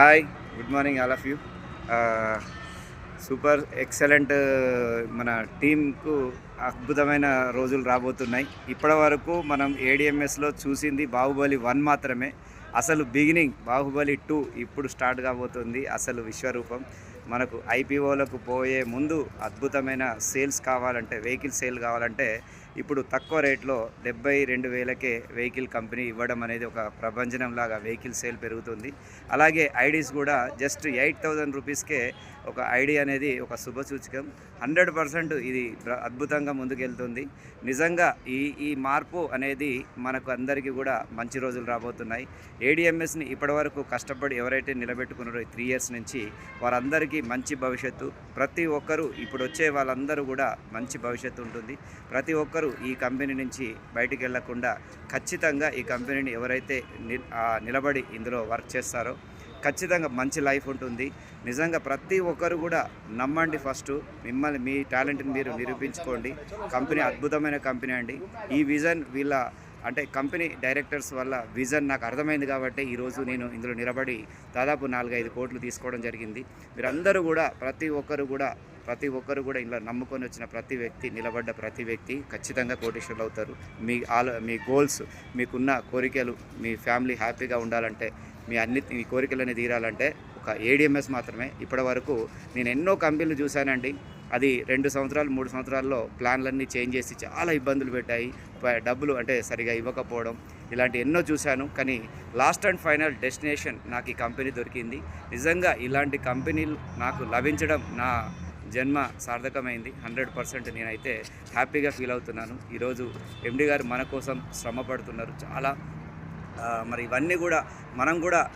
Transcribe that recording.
Hi good morning all of you super excellent మన టీంకు అద్భుతమైన రోజులు రాబోతున్నాయి. ఇప్పటి వరకు మనం ఏడిఎంఎస్లో చూసింది బాహుబలి వన్ మాత్రమే. అసలు బిగినింగ్ బాహుబలి టూ ఇప్పుడు స్టార్ట్ కాబోతుంది అసలు విశ్వరూపం. మనకు ఐపీఓలకు పోయే ముందు అద్భుతమైన సేల్స్ కావాలంటే వెహికల్ సేల్ కావాలంటే ఇప్పుడు తక్కువ రేట్లో డెబ్బై రెండు వేలకే వెహికల్ కంపెనీ ఇవ్వడం అనేది ఒక ప్రభంజనం లాగా వెహికల్ సేల్ పెరుగుతుంది. అలాగే ఐడీస్ కూడా జస్ట్ ఎయిట్ థౌజండ్ రూపీస్కే ఒక ఐడి అనేది ఒక శుభసూచకం హండ్రెడ్ పర్సెంట్ ఇది అద్భుతంగా ముందుకెళ్తుంది. నిజంగా ఈ ఈ మార్పు అనేది మనకు అందరికీ కూడా మంచి రోజులు రాబోతున్నాయి. ఏడిఎంఎస్ని ఇప్పటివరకు కష్టపడి ఎవరైతే నిలబెట్టుకున్నారో త్రీ ఇయర్స్ నుంచి వారందరికీ మంచి భవిష్యత్తు. ప్రతి ఒక్కరూ ఇప్పుడు వచ్చే వాళ్ళందరూ కూడా మంచి భవిష్యత్తు ఉంటుంది. ప్రతి ఒక్కరూ ఈ కంపెనీ నుంచి బయటికి వెళ్ళకుండా ఖచ్చితంగా ఈ కంపెనీని ఎవరైతే నిలబడి ఇందులో వర్క్ చేస్తారో ఖచ్చితంగా మంచి లైఫ్ ఉంటుంది. నిజంగా ప్రతి ఒక్కరు కూడా నమ్మండి ఫస్ట్. మిమ్మల్ని మీ టాలెంట్ని మీరు నిరూపించుకోండి. కంపెనీ అద్భుతమైన కంపెనీ అండి. ఈ విజన్ వీళ్ళ అంటే కంపెనీ డైరెక్టర్స్ వల్ల విజన్ నాకు అర్థమైంది కాబట్టి ఈరోజు నేను ఇందులో నిలబడి దాదాపు నాలుగైదు కోట్లు తీసుకోవడం జరిగింది. మీరందరూ కూడా ప్రతి ఒక్కరు కూడా ప్రతి ఒక్కరు కూడా ఇలా నమ్ముకొని వచ్చిన ప్రతి వ్యక్తి నిలబడ్డ ప్రతి వ్యక్తి ఖచ్చితంగా కోటీశ్వరులు అవుతారు. మీ ఆలో మీ గోల్స్ మీకున్న కోరికలు మీ ఫ్యామిలీ హ్యాపీగా ఉండాలంటే మీ అన్ని మీ కోరికలన్నీ తీరాలంటే ఒక ఏడిఎంఎస్ మాత్రమే. ఇప్పటి వరకు నేను ఎన్నో కంపెనీలు చూశానండి. అది రెండు సంవత్సరాలు మూడు సంవత్సరాల్లో ప్లాన్లన్నీ చేంజ్ చేసి చాలా ఇబ్బందులు పెట్టాయి. డబ్బులు అంటే సరిగా ఇవ్వకపోవడం ఇలాంటి ఎన్నో చూశాను. కానీ లాస్ట్ అండ్ ఫైనల్ డెస్టినేషన్ నాకు ఈ కంపెనీ దొరికింది. నిజంగా ఇలాంటి కంపెనీలు నాకు లభించడం నా జన్మ సార్థకమైంది. హండ్రెడ్ పర్సెంట్ నేనైతే హ్యాపీగా ఫీల్ అవుతున్నాను. ఈరోజు ఎండి గారు మన కోసం శ్రమ పడుతున్నారు. చాలా మరి ఇవన్నీ కూడా మనం కూడా